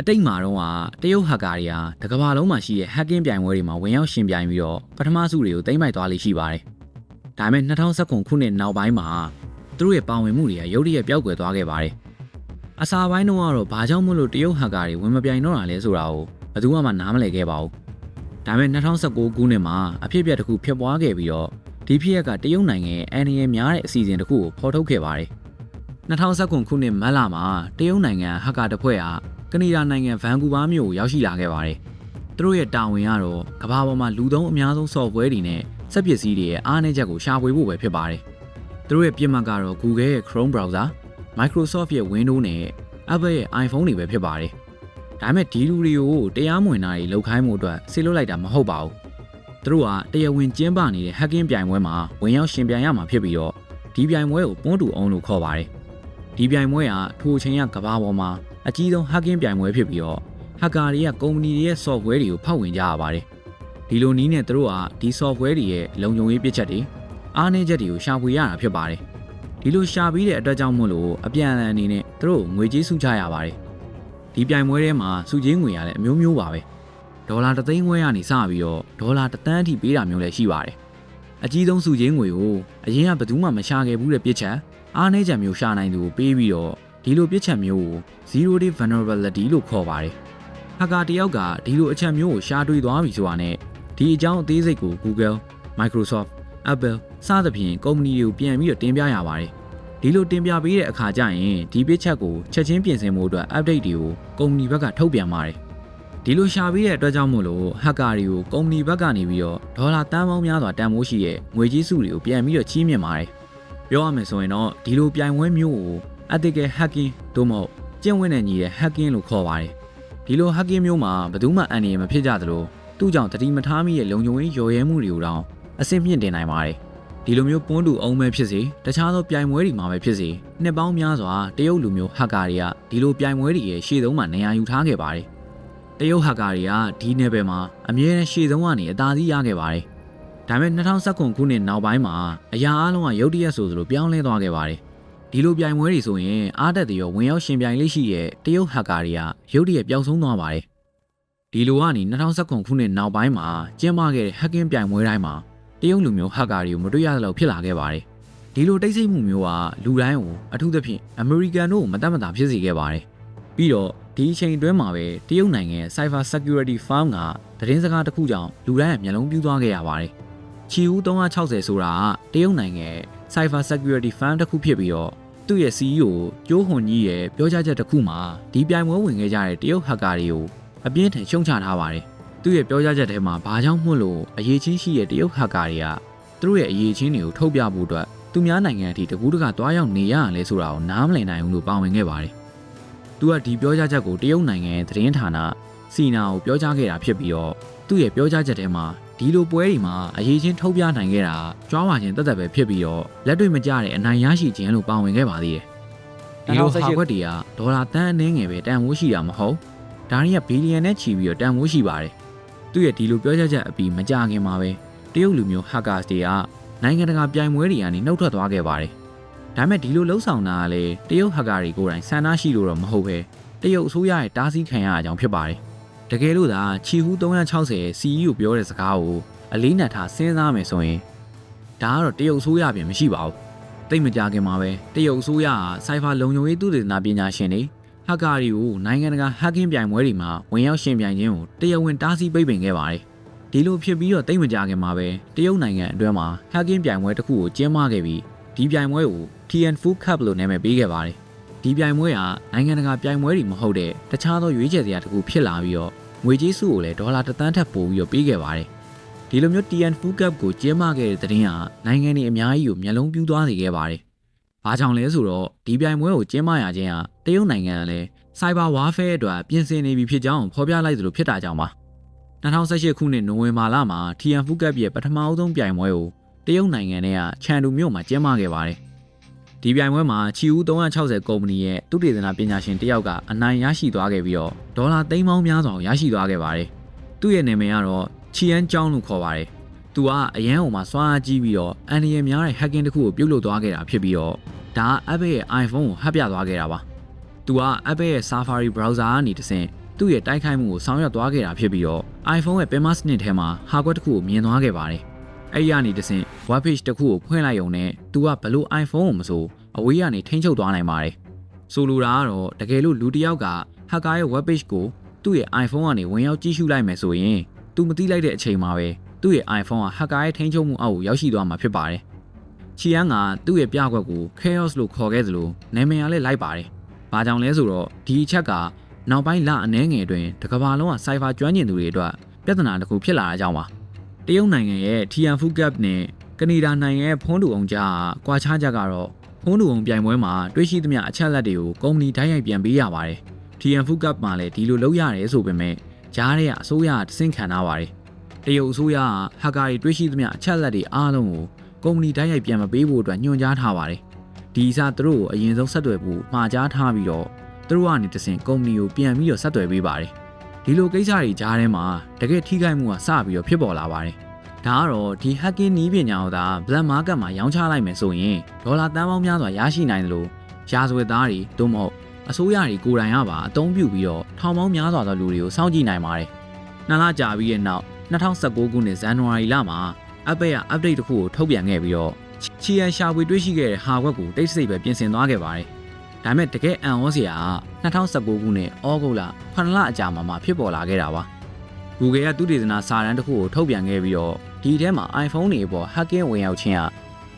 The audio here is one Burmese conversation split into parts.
အတိတ်မှာတော့ကတရုတ်ဟက်ကာတွေကတကမ္ဘာလုံးမှာရှိတဲ့ hacking ပြိုင်ပွဲတွေမှာဝင်ရောက်ရှင်ပြိုင်ပြီးတော့ပထမစုတွေကိုသိမ်းပိုက်သွားလိမ့်ရှိပါတယ်။ဒါပေမဲ့2019ခုနှစ်နောက်ပိုင်းမှာသူတို့ရဲ့ပါဝင်မှုတွေကရုတ်တရက်ပျောက်ကွယ်သွားခဲ့ပါတယ်။အစာပိုင်းတော့ကတော့ဘာကြောင့်မို့လို့တရုတ်ဟက်ကာတွေဝင်မပြိုင်တော့တာလဲဆိုတာကိုဘယ်သူမှနားမလည်ခဲ့ပါဘူး။ဒါပေမဲ့2019ခုနှစ်မှာအဖြစ်အပျက်တစ်ခုဖြစ်ပွားခဲ့ပြီးတော့ဒီဖြစ်ရက်ကတရုတ်နိုင်ငံရဲ့အန်ဒီရဲ့များတဲ့အစီအစဉ်တစ်ခုကိုဖော်ထုတ်ခဲ့ပါတယ်။2019ခုနှစ်မတ်လမှာတရုတ်နိုင်ငံဟက်ကာတစ်ဖွဲ့က ကနေဒါနိုင်ငံဗန်ကူးဗားမြို့ကိုရောက်ရှိလာခဲ့ပါတယ်။သူတို့ရဲ့တာဝန်ကတော့ကမ္ဘာပေါ်မှာလူသုံးအများဆုံး software တွေနဲ့စက်ပစ္စည်းတွေရဲ့အားနည်းချက်ကိုရှာဖွေဖို့ပဲဖြစ်ပါတယ်။သူတို့ရဲ့ပြစ်မှတ်ကတော့ Google ရဲ့ Chrome browser, Microsoft ရဲ့ Windows နဲ့ Apple ရဲ့ iPhone တွေပဲဖြစ်ပါတယ်။ဒါပေမဲ့ဒီလူတွေကိုတရားမဝင်တာတွေလုပ်ခိုင်းမှုအတွက်ဆေးလွတ်လိုက်တာမဟုတ်ပါဘူး။သူတို့ကတရားဝင်ကျင်းပနေတဲ့ hacking ပြိုင်ပွဲမှာဝင်ရောက်ရှင်ပြိုင်ရမှာဖြစ်ပြီးတော့ဒီပြိုင်ပွဲကိုပွန်းတူအောင်လို့ခေါ်ပါတယ်။ဒီပြိုင်ပွဲကထိုအချိန်ကကမ္ဘာပေါ်မှာ အကြီးဆုံး hacking ပြိုင်ပွဲဖြစ်ပြီးတော့ hacker တွေကကုမ္ပဏီတွေရဲ့ software တွေကိုဖောက်ဝင်ကြရပါတယ်။ဒီလိုနည်းနဲ့သူတို့ကဒီ software တွေရဲ့လုံခြုံရေးပစ်ချက်တွေအားနည်းချက်တွေကိုရှာဖွေရတာဖြစ်ပါတယ်။ဒီလိုရှာပြီးတဲ့အတွက်ကြောင့်မို့လို့အပြန်အလှန်အနေနဲ့သူတို့ငွေကြေးစုချရပါတယ်။ဒီပြိုင်ပွဲထဲမှာစုချင်းငွေရလည်းအမျိုးမျိုးပါပဲ။ဒေါ်လာ3သိန်းခွဲကနေစပြီးတော့ဒေါ်လာ1တန်းအထိပေးတာမျိုးလည်းရှိပါတယ်။အကြီးဆုံးစုချင်းငွေကိုအရင်ကဘယ်သူမှမရှာခဲ့ဘူးတဲ့ပြစ်ချက်အားနည်းချက်မျိုးရှာနိုင်သူကိုပေးပြီးတော့ ဒီလိုပြစ်ချက်မျိုးကို zero day vulnerability လို့ခေါ်ပါတယ်။ဟက်ကာတယောက်ကဒီလိုအချက်မျိုးကိုရှာတွေ့သွားပြီဆိုတာနဲ့ဒီအကြောင်းအသေးစိတ်ကို Google, Microsoft, Apple စသဖြင့်ကုမ္ပဏီတွေကိုပြန်ပြီးတော့တင်ပြရပါတယ်။ဒီလိုတင်ပြပေးတဲ့အခါကျရင်ဒီပြစ်ချက်ကိုချက်ချင်းပြင်ဆင်မှုအတွက် update တွေကိုကုမ္ပဏီဘက်ကထုတ်ပြန်ပါတယ်။ဒီလိုရှာပေးတဲ့အတွက်ကြောင့်မို့လို့ဟက်ကာတွေကိုကုမ္ပဏီဘက်ကနေပြီးတော့ဒေါ်လာတန်းပေါင်းများစွာတန်ဖိုးရှိတဲ့ငွေကြီးစုတွေကိုပြန်ပြီးတော့ချီးမြှင့်ပါတယ်။ပြောရမယ်ဆိုရင်တော့ဒီလိုပြိုင်ပွဲမျိုးကို ethical hacking သို့မဟုတ်ကျင့်ဝတ်နဲ့ညီတဲ့ hacking လို့ခေါ်ပါတယ်။ဒီလို hacking မျိုးမှာဘယ်သူမှအန္တရာယ်မဖြစ်ကြသလိုသူ့ကြောင့်တတိမထားမိရဲ့လုံခြုံရေးရော်ရဲမှုတွေကိုတောင်အဆင့်မြင့်တင်နိုင်ပါတယ်။ဒီလိုမျိုးပွန်းတူအောင်ပဲဖြစ်စေတခြားသောပြိုင်ပွဲတွေမှာပဲဖြစ်စေနှစ်ပေါင်းများစွာတရုတ်လူမျိုးဟက်ကာတွေကဒီလိုပြိုင်ပွဲတွေရဲ့ရှေ့ဆုံးမှာနေရာယူထားခဲ့ပါတယ်။တရုတ်ဟက်ကာတွေကဒီနယ်ပယ်မှာအမြဲတမ်းရှေ့ဆုံးကနေအသာစီးရခဲ့ပါတယ်။ဒါပေမဲ့2019ခုနှစ်နောက်ပိုင်းမှာအရာအလုံးကရုတ်တရက်ဆိုသလိုပြောင်းလဲသွားခဲ့ပါတယ်။ ဒီလိုပြိုင်ပွဲတွေဆိုရင်အားတက်တရောဝင်ရောက်ရှင်ပြိုင်လေးရှိရဲ့တရုတ်ဟက်ကာတွေကရုတ်တရက်ပျောက်ဆုံးသွားပါတယ်။ဒီလိုကနေ2019ခုနှစ်နောက်ပိုင်းမှာကျင်းပခဲ့တဲ့ hacking ပြိုင်ပွဲတိုင်းမှာတရုတ်လူမျိုးဟက်ကာတွေကိုမတွေ့ရသလောက်ဖြစ်လာခဲ့ပါတယ်။ဒီလိုတိတ်ဆိတ်မှုမျိုးကလူတိုင်းကိုအထူးသဖြင့်အမေရိကန်တို့ကိုမတတ်မတာဖြစ်စေခဲ့ပါတယ်။ပြီးတော့ဒီအချိန်အတွင်းမှာပဲတရုတ်နိုင်ငံရဲ့ Cyber Security Firm ကသတင်းစကားတစ်ခုကြောင့်လူတိုင်းရဲ့မျက်လုံးပြူးသွားခဲ့ရပါတယ်။ချီဦး360ဆိုတာကတရုတ်နိုင်ငံရဲ့ Cyber Security Firm တစ်ခုဖြစ်ပြီးတော့ သူ့ရဲ့ CEO ကျိုးဟွန်ကြီးရဲ့ပြောကြားချက်တစ်ခုမှာဒီပြိုင်ပွဲဝင်ခဲ့ကြတဲ့တရုတ်ဟက်ကာတွေကိုအပြင်းထန်ရှုံချထားပါတယ်။သူ့ရဲ့ပြောကြားချက်ထဲမှာဘာကြောင့်မို့လို့အရေးချင်းရှိတဲ့တရုတ်ဟက်ကာတွေကသူတို့ရဲ့အရေးချင်းတွေကိုထုတ်ပြဖို့အတွက်သူများနိုင်ငံအထိတကူးတကတွားရောက်နေရအောင်လဲဆိုတာကိုနားမလည်နိုင်ဘူးလို့ပါဝင်ခဲ့ပါတယ်။သူကဒီပြောကြားချက်ကိုတရုတ်နိုင်ငံရဲ့သတင်းဌာနစီနာကိုပြောကြားခဲ့တာဖြစ်ပြီးတော့သူ့ရဲ့ပြောကြားချက်ထဲမှာ ဒီလိုပွဲတွေမှာအရေးချင်းထုတ်ပြနိုင်ခဲ့တာကြွားဝါခြင်းတက်တက်ပဲဖြစ်ပြီးတော့လက်တွေ့မကျတဲ့အနိုင်ရရှိခြင်းလို့ပါဝင်ခဲ့ပါသေးတယ်။ဒီလိုဟာခွက်တွေကဒေါ်လာတန်းအနည်းငယ်ပဲတန်ဖိုးရှိတာမဟုတ်ဒါတွေကဘီလီယံနဲ့ချီပြီးတော့တန်ဖိုးရှိပါတယ်။သူ့ရဲ့ဒီလိုပြောကြားချက်အပြီးမကြခင်မှာပဲတရုတ်လူမျိုး hackers တွေကနိုင်ငံတကာပြိုင်ပွဲတွေကနေနှုတ်ထွက်သွားခဲ့ပါတယ်။ဒါပေမဲ့ဒီလိုလှုပ်ဆောင်တာကလည်းတရုတ် hacker တွေကိုယ်တိုင်ဆန္ဒရှိလို့တော့မဟုတ်ပဲတရုတ်အစိုးရရဲ့တားဆီးခံရအကြောင်းဖြစ်ပါတယ်။ တကယ်လို့သာချီဟူး360ရဲ့ CEO ပြောတဲ့စကားကိုအလေးနက်ထားစဉ်းစားမယ်ဆိုရင်ဒါကတော့တရုတ်အစိုးရပြင်မရှိပါဘူး။တိတ်မကြခင်မှာပဲတရုတ်အစိုးရကစိုက်ဖာလုံခြုံရေးသုတေသနပညာရှင်တွေဟက်ကာတွေကိုနိုင်ငံတကာ hacking ပြိုင်ပွဲတွေမှာဝင်ရောက်ရှင်ပြိုင်ခြင်းကိုတရားဝင်တားဆီးပိတ်ပင်ခဲ့ပါတယ်။ဒီလိုဖြစ်ပြီးတော့တိတ်မကြခင်မှာပဲတရုတ်နိုင်ငံအတွင်းမှာ hacking ပြိုင်ပွဲတစ်ခုကိုကျင်းပခဲ့ပြီးဒီပြိုင်ပွဲကို TN Food Cup လို့နာမည်ပေးခဲ့ပါတယ်။ဒီပြိုင်ပွဲကနိုင်ငံတကာပြိုင်ပွဲတွေမဟုတ်တဲ့တခြားသောရွေးချယ်စရာတစ်ခုဖြစ်လာပြီးတော့ ငွေကြေးစုကိုလည်းဒေါ်လာတစ်သန်းထက်ပိုပြီးတော့ပေးခဲ့ပါတယ်။ဒီလိုမျိုး TN Food Cup ကိုကျင်းပခဲ့တဲ့တဲ့ရင်ကနိုင်ငံတွေအများကြီးကိုမျက်လုံးပြူးသွားစေခဲ့ပါတယ်။ဘာကြောင့်လဲဆိုတော့ဒီပြိုင်ပွဲကိုကျင်းပရခြင်းကတရုတ်နိုင်ငံကလည်း Cyber Warfare အတွက်ပြင်ဆင်နေပြီဖြစ်ကြောင်းဖော်ပြလိုက်သလိုဖြစ်တာကြောင့်ပါ2018ခုနှစ်နိုဝင်ဘာလမှာ TN Food Cup ရဲ့ပထမအဆုံးပြိုင်ပွဲကိုတရုတ်နိုင်ငံထဲကချန်တူမြို့မှာကျင်းပခဲ့ပါတယ်။ ဒီပြိုင်ပွဲမှာချီဦး360ကုမ္ပဏီရဲ့သုတေသနပညာရှင်တယောက်ကအနိုင်ရရှိသွားခဲ့ပြီးတော့ဒေါ်လာသိန်းပေါင်းများစွာကိုရရှိသွားခဲ့ပါတယ်။သူ့ရဲ့နာမည်ကတော့ချီယန်ကျောင်းလို့ခေါ်ပါတယ်။သူကအရန်ဟိုမှာစွမ်းအားကြီးပြီးတော့အန်ဒီရများတဲ့ hacking တစ်ခုကိုပြုတ်လုသွားခဲ့တာဖြစ်ပြီးတော့ဒါက Apple ရဲ့ iPhone ကိုဟပ်ပြသွားခဲ့တာပါ။သူက Apple ရဲ့ Safari browser ကနေတဆင့်သူ့ရဲ့တိုက်ခိုက်မှုကိုဆောင်ရွက်သွားခဲ့တာဖြစ်ပြီးတော့ iPhone ရဲ့ Pema စနစ်ထဲမှာဟာကွက်တစ်ခုကိုမြင်သွားခဲ့ပါတယ်။ အဲ့ဒီကနေတစ်ဆင့် web page တစ်ခုကိုဖွင့်လိုက်ုံနဲ့သူကဘလို့ iPhone ကိုမဆိုအဝေးကနေထိန်းချုပ်သွားနိုင်ပါတယ်။ဆိုလိုတာကတော့တကယ်လို့လူတစ်ယောက်က hacker ရဲ့ web page ကိုသူ့ရဲ့ iPhone ကနေဝင်ရောက်ကြည့်ရှုလိုက်မယ်ဆိုရင်သူမသိလိုက်တဲ့အချိန်မှာပဲသူ့ရဲ့ iPhone က hacker ရဲ့ထိန်းချုပ်မှုအောက်ကိုရောက်ရှိသွားမှာဖြစ်ပါတယ်။ချီယန်ကသူ့ရဲ့ပြကွက်ကို chaos လို့ခေါ်ခဲ့သလိုနာမည်ကလည်းလိုက်ပါတယ်။ဘာကြောင့်လဲဆိုတော့ဒီအချက်ကနောက်ပိုင်းလအနှဲငယ်တွင်တကဘာလုံးက cyber ကျွမ်းကျင်သူတွေအတွက်ပြဿနာတစ်ခုဖြစ်လာတာကြောင့်ပါ။ တရုတ်နိုင်ငံရဲ့ Tianfu Gap နဲ့ကနေဒါနိုင်ငံရဲ့ဖုန်းတူအောင်ကြားကကွာခြားချက်ကတော့ဖုန်းတူအောင်ပြိုင်ပွဲမှာတွေ့ရှိသမျှအချက်အလက်တွေကိုကုမ္ပဏီတိုင်းရိုက်ပြန်ပေးရပါတယ်။ Tianfu Gap မှာလည်းဒီလိုလုပ်ရတယ်ဆိုပေမဲ့ကြားထဲကအစိုးရကတဆင့်ခံထားပါတယ်။တရုတ်အစိုးရကဟက်ကာတွေတွေ့ရှိသမျှအချက်အလက်တွေအားလုံးကိုကုမ္ပဏီတိုင်းရိုက်ပြန်မပေးဖို့အတွက်ညွှန်ကြားထားပါတယ်။ဒီအစားသူတို့ကိုအရင်ဆုံးဆက်သွယ်ဖို့မှာကြားထားပြီးတော့သူတို့ကနေတဆင့်ကုမ္ပဏီကိုပြန်ပြီးတော့ဆက်သွယ်ပေးပါတယ်။ ဒီလိုကိစ္စတွေကြားထဲမှာတကယ်ထိခိုက်မှုကစပြီးတော့ဖြစ်ပေါ်လာပါတယ်။ဒါကတော့ဒီ hacking နည်းပညာကိုသာ black market မှာရောင်းချလိုက်မယ်ဆိုရင်ဒေါ်လာတန်ပေါင်းများစွာရရှိနိုင်တယ်လို့ရာဇဝတ်သားတွေသို့မဟုတ်အစိုးရတွေကိုယ်တိုင်ကပါအသုံးပြုပြီးတော့ထောင်ပေါင်းများစွာသောလူတွေကိုစောင့်ကြည့်နိုင်ပါတယ်။နှစ်လကြာပြီးတဲ့နောက်2019ခုနှစ်ဇန်နဝါရီလမှာ Apple က update တစ်ခုကိုထုတ်ပြန်ခဲ့ပြီးတော့ချီယန်ရှာဖွေတွေ့ရှိခဲ့တဲ့ hardware ကိုတိတ်ဆိတ်ပဲပြင်ဆင်သွားခဲ့ပါတယ်။ ဒါပေမဲ့တကယ်အံ့ဩစရာက2019ခုနှစ်ဩဂုတ်လ9လအကြာမှာမှဖြစ်ပေါ်လာခဲ့တာပါ။ Google ကသူတေသနာစာတမ်းတစ်ခုကိုထုတ်ပြန်ခဲ့ပြီးတော့ဒီထဲမှာ iPhone တွေပေါ် hacking ဝင်ရောက်ခြင်းက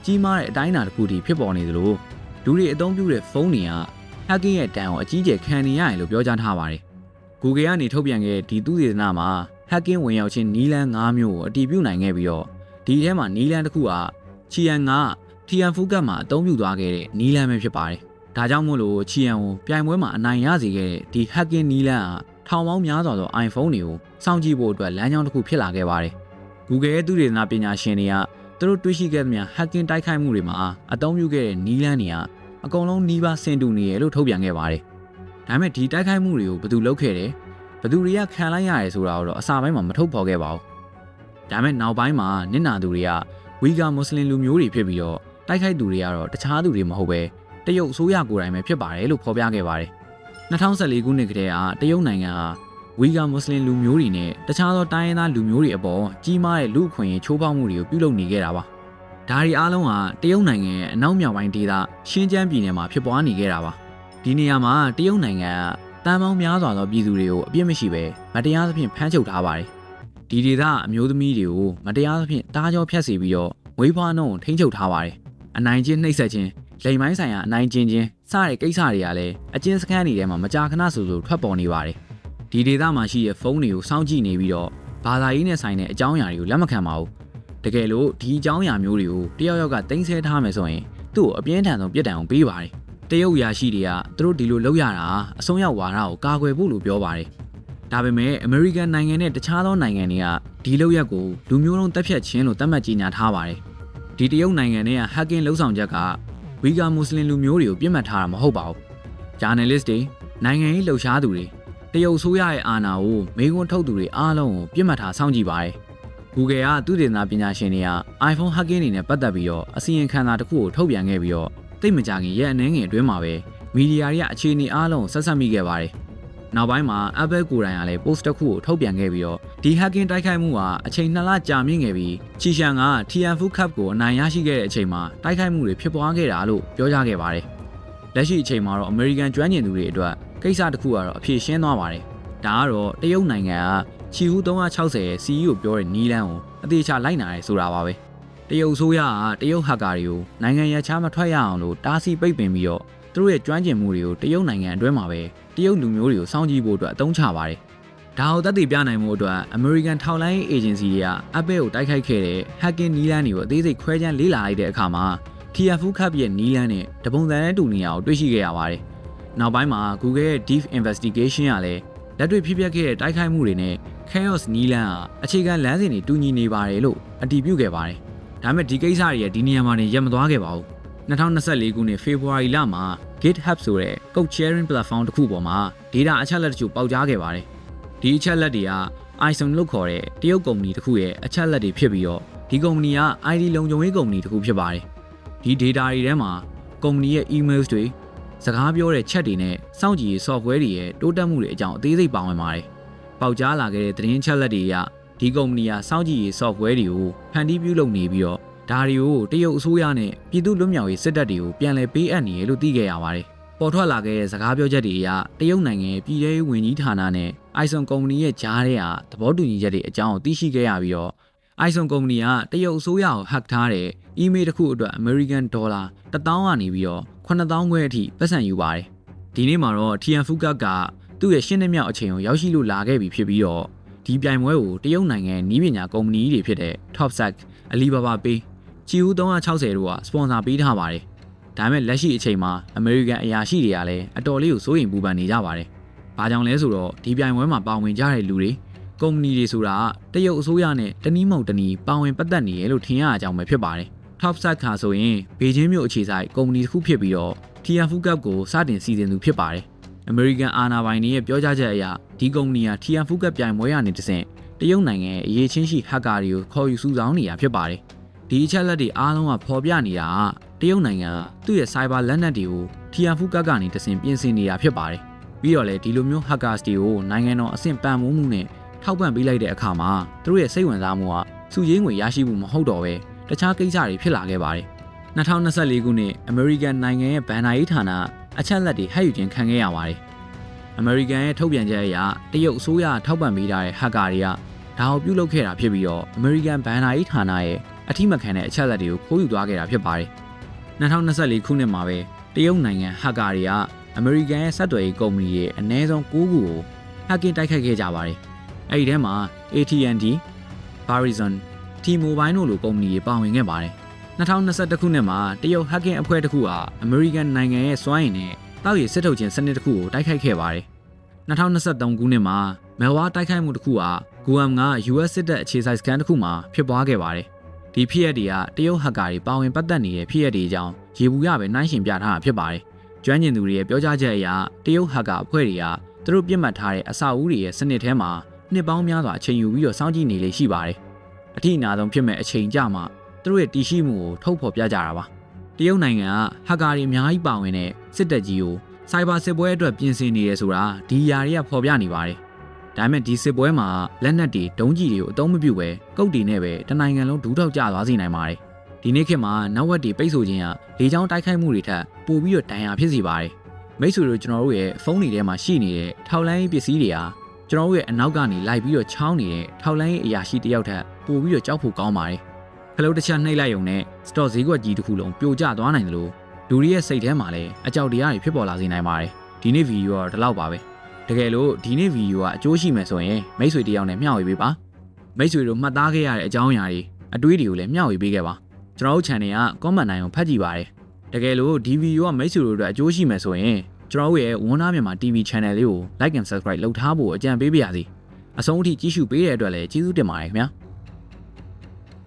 ကြီးမားတဲ့အတိုင်းအတာတစ်ခုထိဖြစ်ပေါ်နေသလိုလူတွေအသုံးပြုတဲ့ဖုန်းတွေက hacking ရဲ့တန်ကိုအကြီးကျယ်ခံနေရတယ်လို့ပြောကြားထားပါတယ်။ Google ကနေထုတ်ပြန်ခဲ့ဒီသူတေသနာမှာ hacking ဝင်ရောက်ခြင်းနီးလန်း၅မျိုးကိုအတည်ပြုနိုင်ခဲ့ပြီးတော့ဒီထဲမှာနီးလန်းတစ်ခုကချီယန်ကထီယန်ဖူကတ်မှာအသုံးပြုသွားခဲ့တဲ့နီးလန်းပဲဖြစ်ပါတယ်။ ဒါကြောင့်မို့လို့ချီယန်ကိုပြိုင်ပွဲမှာအနိုင်ရစေခဲ့တဲ့ဒီ hacking နီးလန်းကထောင်ပေါင်းများစွာသော iPhone တွေကိုစောင့်ကြည့်ဖို့အတွက်လမ်းကြောင်းတစ်ခုဖြစ်လာခဲ့ပါတယ်။ Google ရဲ့သူတေသနာပညာရှင်တွေကသူတို့တွေ့ရှိခဲ့သမျှ hacking တိုက်ခိုက်မှုတွေမှာအသုံးပြုခဲ့တဲ့နီးလန်းတွေကအကုန်လုံးနီးပါးဆင်တူနေရလို့ထုတ်ပြန်ခဲ့ပါတယ်။ဒါပေမဲ့ဒီတိုက်ခိုက်မှုတွေကိုဘယ်သူလုပ်ခဲ့တယ်ဘယ်သူတွေကခံလိုက်ရတယ်ဆိုတာကိုတော့အစာပိုင်းမှာမထုတ်ဖော်ခဲ့ပါဘူး။ဒါပေမဲ့နောက်ပိုင်းမှာနစ်နာသူတွေကဝီဂါမွတ်စလင်လူမျိုးတွေဖြစ်ပြီးတော့တိုက်ခိုက်သူတွေကတော့တခြားသူတွေမဟုတ်ပဲ တရုတ်အစိုးရကိုယ်တိုင်ပဲဖြစ်ပါတယ်လို့ဖော်ပြခဲ့ပါတယ်။2014ခုနှစ်ကတည်းကတရုတ်နိုင်ငံဟာဝီဂါမွတ်စလင်လူမျိုးတွေနဲ့တခြားသောတိုင်းရင်းသားလူမျိုးတွေအပေါ်ကြီးမားတဲ့လူအခွင့်အရေးချိုးဖောက်မှုတွေကိုပြုလုပ်နေခဲ့တာပါ။ဒါတွေအားလုံးကတရုတ်နိုင်ငံရဲ့အနောက်မြောက်ပိုင်းဒေသရှင်းကျန်းပြည်နယ်မှာဖြစ်ပွားနေခဲ့တာပါ။ဒီနေရာမှာတရုတ်နိုင်ငံကတန်ပေါင်းများစွာသောပြည်သူတွေကိုအပြစ်မရှိပဲမတရားသဖြင့်ဖမ်းချုပ်ထားပါတယ်။ဒီဒေသအမျိုးသမီးတွေကိုမတရားသဖြင့်တားကြောဖြတ်စီပြီးတော့ဝေးဖွားနှုံးကိုထိန်းချုပ်ထားပါတယ်။ အနိုင်ကျင့်နှိပ်စက်ခြင်းလိမ်မိုင်းဆိုင်ရာအနိုင်ကျင့်ခြင်းစတဲ့ကိစ္စတွေကလည်းအကျဉ်းစခန်းတွေထဲမှာမကြာခဏဆိုဆိုထွက်ပေါ်နေပါတယ်။ဒီဒေသမှာရှိတဲ့ဖုန်းတွေကိုစောင့်ကြည့်နေပြီးတော့ဘာသာရေးနဲ့ဆိုင်တဲ့အကြောင်းအရာတွေကိုလက်မခံပါဘူး။တကယ်လို့ဒီအကြောင်းအရာမျိုးတွေကိုတယောက်ယောက်ကတင်ဆက်ထားမယ်ဆိုရင်သူ့ကိုအပြင်းထန်ဆုံးပြစ်ဒဏ်ကိုပေးပါတယ်။တရုတ်ရာရှိတွေကသူတို့ဒီလိုလုပ်ရတာအဆုံးရောက်ဝါဒကိုကာကွယ်ဖို့လို့ပြောပါတယ်။ဒါပေမဲ့အမေရိကန်နိုင်ငံနဲ့တခြားသောနိုင်ငံတွေကဒီလုပ်ရက်ကိုလူမျိုးလုံးတက်ဖြတ်ခြင်းလို့သတ်မှတ်ကြေညာထားပါတယ်။ ဒီတရုတ်နိုင်ငံနဲ့ hacking လှုပ်ဆောင်ချက်ကဝီဂါမွတ်စလင်လူမျိုးတွေကိုပြစ်မှတ်ထားတာမဟုတ်ပါဘူး။ journalist တွေနိုင်ငံရေးလှုပ်ရှားသူတွေတရုတ်ဆိုးရရဲ့အာဏာကိုမေးခွန်းထုတ်သူတွေအားလုံးကိုပြစ်မှတ်ထားစောင့်ကြည့်ပါတယ်။ Google ကသူတေသနာပညာရှင်တွေက iPhone hacking တွေနဲ့ပတ်သက်ပြီးတော့အစီရင်ခံစာတစ်ခုကိုထုတ်ပြန်ခဲ့ပြီးတော့တိတ်မကြခင်ရက်အနှဲငယ်အတွင်းမှာပဲမီဒီယာတွေကအခြေအနေအားလုံးဆက်ဆက်မိခဲ့ပါတယ်။ နောက်ပိုင်းမှာ Apple ကိုယ်တိုင်ကလည်း post တစ်ခုကိုထုတ်ပြန်ခဲ့ပြီးတော့ဒီ hacking တိုက်ခိုက်မှုဟာအချိန်2လကြာမြင့်ခဲ့ပြီးချီရှန်က Tianfu Cup ကိုအနိုင်ရရှိခဲ့တဲ့အချိန်မှာတိုက်ခိုက်မှုတွေဖြစ်ပွားခဲ့တာလို့ပြောကြားခဲ့ပါတယ်။လက်ရှိအချိန်မှာတော့ American ကျွမ်းကျင်သူတွေအတွက်ကိစ္စတစ်ခုကတော့အဖြေရှင်းသွားပါတယ်။ဒါကတော့တရုတ်နိုင်ငံကချီဟူ360ရဲ့ CEO ပြောတဲ့နီးလန်းကိုအသေးချာလိုက်နာရဲဆိုတာပါပဲ။တရုတ်ဆိုးရကတရုတ်ဟက်ကာတွေကိုနိုင်ငံရခြားမထွက်ရအောင်လို့တားဆီးပိတ်ပင်ပြီးတော့ သူတို့ရဲ့ကျွမ်းကျင်မှုတွေကိုတရုတ်နိုင်ငံအတွင်းမှာပဲတရုတ်လူမျိုးတွေကိုစောင့်ကြည့်ဖို့အတွက်အသုံးချပါတယ်။ဒါကိုသက်သေပြနိုင်မှုအတွက် American ထောက်လိုင်း agency တွေက Apple ကိုတိုက်ခိုက်ခဲ့တဲ့ hacking နီးလန်းတွေကိုအသေးစိတ်ခွဲခြမ်းလေ့လာလိုက်တဲ့အခါမှာ TFU Cup ရဲ့နီးလန်းနဲ့တပုံစံနဲ့တူနေရအောင်တွေ့ရှိခဲ့ရပါတယ်။နောက်ပိုင်းမှာ Google ရဲ့ Deep Investigation ကလည်းလက်တွေ့ဖြစ်ပျက်ခဲ့တဲ့တိုက်ခိုက်မှုတွေနဲ့ Chaos နီးလန်းဟာအခြေခံလမ်းစဉ်တွေတူညီနေပါတယ်လို့အတည်ပြုခဲ့ပါတယ်။ဒါပေမဲ့ဒီကိစ္စတွေရဲ့ဒီနေရာမှာနေရက်မသွားခဲ့ပါဘူး။ 2024ခုနှစ် February လမှာ GitHub ဆိုတဲ့ code sharing platform တစ်ခုပေါ်မှာ data အချက်အလက်တချို့ပေါက်ကြားခဲ့ပါတယ်။ဒီအချက်အလက်တွေက iSun လို့ခေါ်တဲ့တရုတ်ကုမ္ပဏီတစ်ခုရဲ့အချက်အလက်တွေဖြစ်ပြီးတော့ဒီကုမ္ပဏီက ID လုံခြုံရေးကုမ္ပဏီတစ်ခုဖြစ်ပါတယ်။ဒီ data တွေထဲမှာကုမ္ပဏီရဲ့ emails တွေစကားပြောတဲ့ချက်တွေနဲ့စောင့်ကြည့်ရေး software တွေရဲ့တိုးတက်မှုတွေအကြောင်းအသေးစိတ်ပါဝင်ပါတယ်။ပေါက်ကြားလာခဲ့တဲ့သတင်းချက်လက်တွေအရဒီကုမ္ပဏီကစောင့်ကြည့်ရေး software တွေကိုဖန်တီးပြုလုပ်နေပြီးတော့ ဒါတွေကိုတရုတ်အစိုးရနဲ့ပြည်သူ့လွတ်မြောက်ရေးစစ်တပ်တွေကိုပြန်လည်ပေးအပ်နေတယ်လို့သိခဲ့ရပါတယ်။ပေါ်ထွက်လာခဲ့တဲ့စကားပြောချက်တွေအရတရုတ်နိုင်ငံရဲ့ပြည်ထရေးဝန်ကြီးဌာနနဲ့ iSun ကုမ္ပဏီရဲ့ကြားထဲကသဘောတူညီချက်တွေအကြောင်းကိုသိရှိခဲ့ရပြီးတော့ iSun ကုမ္ပဏီကတရုတ်အစိုးရကို hack ထားတဲ့ email တစ်ခုအတွက် American Dollar 1000ကနေပြီးတော့9000ခွဲအထိပတ်စံယူပါတယ်။ဒီနေ့မှာတော့ Tian Fugat ကသူ့ရဲ့ရှင်းနှစ်မြောက်အချိန်ကိုရောက်ရှိလို့လာခဲ့ပြီဖြစ်ပြီးတော့ဒီပြိုင်ပွဲကိုတရုတ်နိုင်ငံနီးပညာကုမ္ပဏီတွေဖြစ်တဲ့ Topsack, Alibaba Pay, ချီဦး360တို့ကစပွန်ဆာပေးထားပါတယ်။ဒါပေမဲ့လက်ရှိအချိန်မှာ American အရာရှိတွေကလည်းအတော်လေးကိုစိုးရိမ်ပူပန်နေကြပါတယ်။ဘာကြောင့်လဲဆိုတော့ဒီပြိုင်ပွဲမှာပါဝင်ကြတဲ့လူတွေကုမ္ပဏီတွေဆိုတာတရုတ်အစိုးရနဲ့တနည်းမဟုတ်တနည်းပါဝင်ပတ်သက်နေရလို့ထင်ရအကြောင်းပဲဖြစ်ပါတယ်။ Topsack ခါဆိုရင်ဘေကျင်းမြို့အခြေစိုက်ကုမ္ပဏီတစ်ခုဖြစ်ပြီးတော့ Tia Fugap ကိုစတင်စီစဉ်သူဖြစ်ပါတယ်။ American အာဏာပိုင်တွေရဲ့ပြောကြားချက်အရဒီကုမ္ပဏီဟာ Tia Fugap ပြိုင်ပွဲရနေတဆင့်တရုတ်နိုင်ငံရဲ့အရေးချင်းရှိ hacker တွေကိုခေါ်ယူစုဆောင်းနေတာဖြစ်ပါတယ်။ ဒီအချက်လက်တွေအားလုံးကပေါ်ပြနေတာကတရုတ်နိုင်ငံကသူ့ရဲ့ cyber လက်နက်တွေကို Tia Fugap ကနေတဆင့်ပြင်ဆင်နေတာဖြစ်ပါတယ်။ပြီးတော့လေဒီလိုမျိုး hackers တွေကိုနိုင်ငံတော်အဆင့်ပံ့ပိုးမှုနဲ့ထောက်ပံ့ပေးလိုက်တဲ့အခါမှာသူတို့ရဲ့စိတ်ဝင်စားမှုကစုရင်းငွေရရှိမှုမဟုတ်တော့ပဲတခြားကိစ္စတွေဖြစ်လာခဲ့ပါတယ်။2024ခုနှစ် American နိုင်ငံရဲ့ဘဏ္ဍာရေးဌာနအချက်လက်တွေဟပ်ယူခြင်းခံခဲ့ရပါတယ်။ American ရဲ့ထုတ်ပြန်ချက်အရတရုတ်အစိုးရထောက်ပံ့ပေးထားတဲ့ hacker တွေကဒါကိုပြုလုပ်ခဲ့တာဖြစ်ပြီးတော့ American ဘဏ္ဍာရေးဌာနရဲ့ အထိမခံတဲ့အချက်လက်တွေကိုခိုးယူသွားခဲ့တာဖြစ်ပါတယ်။2024ခုနှစ်မှာပဲတရုတ်နိုင်ငံ hacker တွေက American ရဲ့စက်သွယ်ရေးကုမ္ပဏီရဲ့အနည်းဆုံး9ခုကို hacking တိုက်ခိုက်ခဲ့ကြပါတယ်။အဲဒီထဲမှာ AT&T, Verizon, T-Mobile တို့လိုကုမ္ပဏီတွေပါဝင်ခဲ့ပါတယ်။2021ခုနှစ်မှာတရုတ် hacking အဖွဲ့တစ်ခုဟာ American နိုင်ငံရဲ့စွမ်းရည်နဲ့တောက်ရည်စစ်ထုတ်ခြင်းစနစ်တစ်ခုကိုတိုက်ခိုက်ခဲ့ပါတယ်။2023ခုနှစ်မှာမဲဝါတိုက်ခိုက်မှုတစ်ခုဟာဂူအမ်က US စစ်တပ်အခြေစိုက်စခန်းတစ်ခုမှာဖြစ်ပွားခဲ့ပါတယ်။ ဒီဖြစ်ရပ်တွေကတရုတ်ဟက်ကာတွေပါဝင်ပတ်သက်နေတဲ့ဖြစ်ရပ်တွေအကြောင်းရေဘူးရပဲနှိုင်းရှင်ပြထားတာဖြစ်ပါတယ်။ကျွမ်းကျင်သူတွေရဲ့ပြောကြားချက်အရတရုတ်ဟက်ကာအဖွဲ့တွေကသူတို့ပြစ်မှတ်ထားတဲ့အဆောက်အဦတွေရဲ့စနစ်ထဲမှာနှစ်ပေါင်းများစွာအချိန်ယူပြီးတော့စောင့်ကြည့်နေလေရှိပါတယ်။အထင်အနာဆုံးဖြစ်မဲ့အချိန်ကြမှာသူတို့ရဲ့တည်ရှိမှုကိုထုတ်ဖော်ပြကြတာပါ။တရုတ်နိုင်ငံကဟက်ကာတွေအများကြီးပါဝင်တဲ့စစ်တပ်ကြီးကိုစိုက်ဘာစစ်ပွဲအတွက်ပြင်ဆင်နေရဲဆိုတာဒီຢာတွေကဖော်ပြနေပါတယ်။ ဒါပေမဲ့ဒီစစ်ပွဲမှာလက်နက်တွေဒုံးကြီးတွေကိုအသုံးမပြုဘဲကုတ်တီနဲ့ပဲတနိုင်ငံလုံးဒူးထောက်ကျသွားစေနိုင်ပါတယ်။ဒီနေ့ခေတ်မှာနောက်ဝက်တွေပိတ်ဆို့ခြင်းဟာလေကြောင်းတိုက်ခိုက်မှုတွေထက်ပိုပြီးတော့တန်ရာဖြစ်စေပါတယ်။မိတ်ဆွေတို့ကျွန်တော်တို့ရဲ့ဖုန်းတွေထဲမှာရှိနေတဲ့ထောက်လိုင်းပစ္စည်းတွေဟာကျွန်တော်တို့ရဲ့အနောက်ကနေလိုက်ပြီးတော့ချောင်းနေတဲ့ထောက်လိုင်းအရာရှိတယောက်ထက်ပိုပြီးတော့ကြောက်ဖို့ကောင်းပါတယ်။ခလုတ်တစ်ချက်နှိပ်လိုက်ရုံနဲ့စတော့ဈေးကွက်ကြီးတစ်ခုလုံးပြိုကျသွားနိုင်တယ်လို့လူတွေရဲ့စိတ်ထဲမှာလည်းအကြောက်တရားတွေဖြစ်ပေါ်လာစေနိုင်ပါတယ်ဒီနေ့ဗီဒီယိုကတော့ဒီလောက်ပါပဲ တကယ်လို့ဒီနေ့ဗီဒီယိုကအကျိုးရှိမယ်ဆိုရင်မိတ်ဆွေတယောက်နဲ့မျှဝေပေးပါမိတ်ဆွေတို့မှတ်သားခဲ့ရတဲ့အကြောင်းအရာတွေအတွေးတွေကိုလည်းမျှဝေပေးခဲ့ပါကျွန်တော်တို့ channel က comment နိုင်အောင်ဖတ်ကြည့်ပါတယ်တကယ်လို့ဒီဗီဒီယိုကမိတ်ဆွေတို့အတွက်အကျိုးရှိမယ်ဆိုရင်ကျွန်တော်တို့ရဲ့ဝန်သားမြန်မာ TV channel လေးကို like and subscribe လုပ်ထားဖို့အကြံပေးပါရစေအဆုံးအထိကြည့်ရှုပေးတဲ့အတွက်လည်းကျေးဇူးတင်ပါတယ်ခင်ဗျာ